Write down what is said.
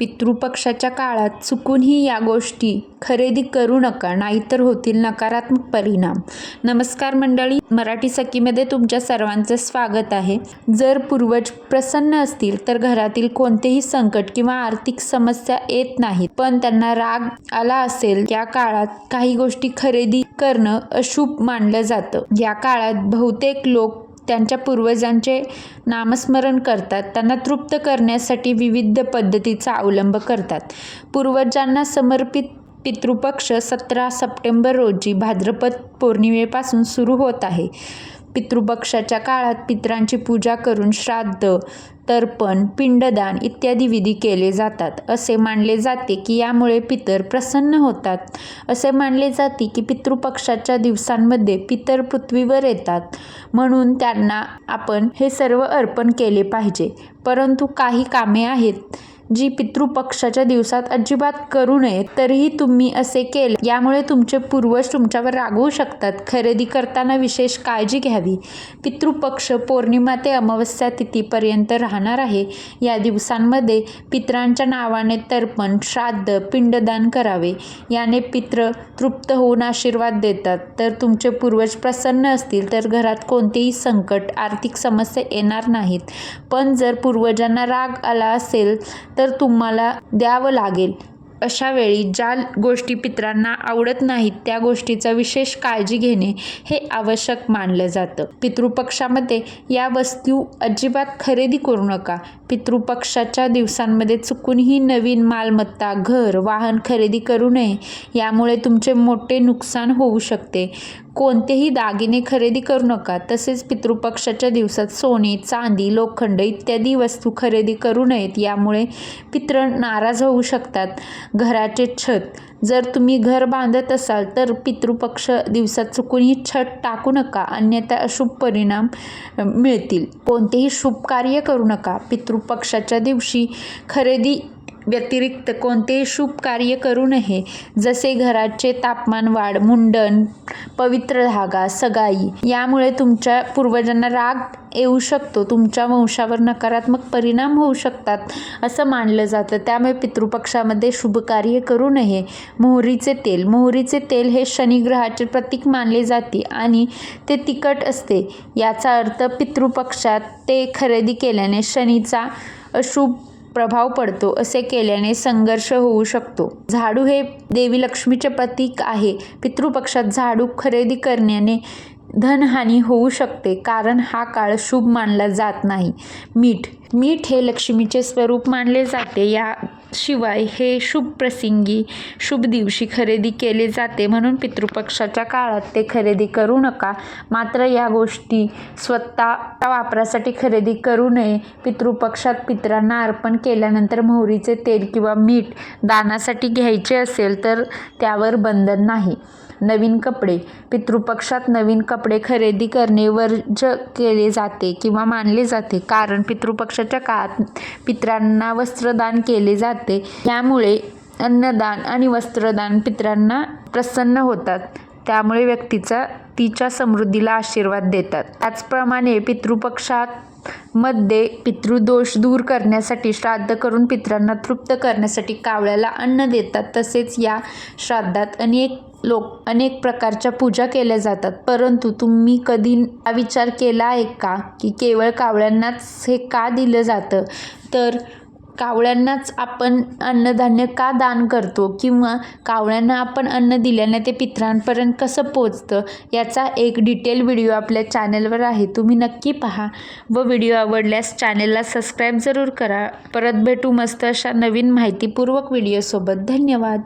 पितृपक्षाच्या काळात चुकूनही या गोष्टी खरेदी करू नका नाहीतर होतील नकारात्मक परिणाम. नमस्कार मंडळी मराठी सखीमध्ये तुमच्या सर्वांचं स्वागत आहे. जर पूर्वज प्रसन्न असतील तर घरातील कोणतेही संकट किंवा आर्थिक समस्या येत नाहीत पण त्यांना राग आला असेल या काळात काही गोष्टी खरेदी करणं अशुभ मानलं जातं. या काळात बहुतेक लोक त्यांच्या पूर्वजांचे नामस्मरण करतात. त्यांना तृप्त करण्यासाठी विविध पद्धतीचा अवलंब करतात. पूर्वजांना समर्पित पितृपक्ष सतरा सप्टेंबर रोजी भाद्रपद पौर्णिमेपासून सुरू होत आहे. पितृपक्षाच्या काळात पितरांची पूजा करून श्राद्ध तर्पण पिंडदान इत्यादी विधी केले जातात. असे मानले जाते की यामुळे पितर प्रसन्न होतात. असे मानले जाते की पितृपक्षाच्या दिवसांमध्ये पितर पृथ्वीवर येतात. म्हणून त्यांना आपण हे सर्व अर्पण केले पाहिजे. परंतु काही कामे आहेत जी पितृपक्षाच्या दिवसात अजिबात करू नये तरीही तुम्ही असे केले. यामुळे तुमचे पूर्वज तुमच्यावर रागवू शकतात. खरेदी करताना विशेष काळजी घ्यावी. पितृपक्ष पौर्णिमा ते अमावस्या तिथीपर्यंत राहणार आहे. या दिवसांमध्ये पित्रांच्या नावाने तर्पण श्राद्ध पिंडदान करावे. याने पित्र तृप्त होऊन आशीर्वाद देतात. तर तुमचे पूर्वज प्रसन्न असतील तर घरात कोणतेही संकट आर्थिक समस्या येणार नाहीत. पण जर पूर्वजांना राग आला असेल तर तुम्हाला द्यावं लागेल. अशा वेळी ज्या गोष्टी पितरांना आवडत नाहीत त्या गोष्टीचा विशेष काळजी घेणे हे आवश्यक मानलं जातं. पितृपक्षामध्ये या वस्तू अजिबात खरेदी करू नका. पितृपक्षाच्या दिवसांमध्ये चुकूनही नवीन मालमत्ता घर वाहन खरेदी करू नये. यामुळे तुमचे मोठे नुकसान होऊ शकते. कोणतेही दागिने खरेदी करू नका. तसेच पितृपक्षाच्या दिवसात सोने चांदी लोखंड इत्यादी वस्तू खरेदी करू नयेत. यामुळे पित्र नाराज होऊ शकतात. घराचे छत. जर तुम्ही घर बांधत असाल तर पितृपक्ष दिवसात चुकूनही छत टाकू नका. अन्यथा अशुभ परिणाम मिळतील. कोणतेही शुभ कार्य करू नका. पितृपक्षाच्या दिवशी खरेदी व्यतिरिक्त कोणतेही शुभ कार्य करू नये. जसे घराचे तापमान वाढ मुंडन पवित्र धागा सगाई यामुळे तुमच्या पूर्वजांना राग येऊ शकतो. तुमच्या वंशावर नकारात्मक परिणाम होऊ शकतात असं मानलं जातं. त्यामुळे पितृपक्षामध्ये शुभ कार्य करू नये. मोहरीचे तेल. मोहरीचे तेल हे शनिग्रहाचे प्रतीक मानले जाते आणि ते तिखट असते. याचा अर्थ पितृपक्षात ते खरेदी केल्याने शनीचा अशुभ प्रभाव पडतो असे केल्याने संघर्ष होऊ शकतो. झाडू हे देवी लक्ष्मीचे प्रतीक आहे. पितृपक्षात झाडू खरेदी करण्याने धनहानी होऊ शकते. कारण हा काळ शुभ मानला जात नाही. मीठ. मीठ हे लक्ष्मीचे स्वरूप मानले जाते. या शिवाय हे शुभ प्रसंगी शुभ दिवशी खरेदी केले जाते म्हणून पितृपक्षाच्या काळात ते खरेदी करू नका. मात्र या गोष्टी स्वतः वापरासाठी खरेदी करू नये. पितृपक्षात पितरांना अर्पण केल्यानंतर मोहरीचे तेल किंवा मीठ दानासाठी घ्यायचे असेल तर त्यावर बंधन नाही. नवीन कपडे. पितृपक्षात नवीन कपडे खरेदी करणे वर्ज केले जाते किंवा मानले जाते. कारण पितृपक्षाच्या काळात पितरांना वस्त्रदान केले जाते. यामुळे अन्नदान आणि वस्त्रदान पितरांना प्रसन्न होतात. त्यामुळे व्यक्तीचा तिच्या समृद्धीला आशीर्वाद देतात. त्याचप्रमाणे पितृपक्षात मध्ये पितृदोष दूर करण्यासाठी श्राद्ध करून पितरांना तृप्त करण्यासाठी कावळ्याला अन्न देतात. तसेच या श्राद्धात अनेक लोक अनेक प्रकारच्या पूजा केल्या जातात. परंतु तुम्ही कधी विचार केला आहे का? की केवळ कावळ्यांनाच हे का दिलं जातं? तर कावळ्यांनाच आपण अन्नधान्य का दान करतो? किंवा कावळ्यांना आपण अन्न दिल्याने ते पितरांपर्यंत कसं पोचतं? याचा एक डिटेल व्हिडिओ आपल्या चॅनलवर आहे. तुम्ही नक्की पहा. व व्हिडिओ आवडल्यास चॅनलला सबस्क्राईब जरूर करा. परत भेटू मस्त अशा नवीन माहितीपूर्वक व्हिडिओसोबत धन्यवाद.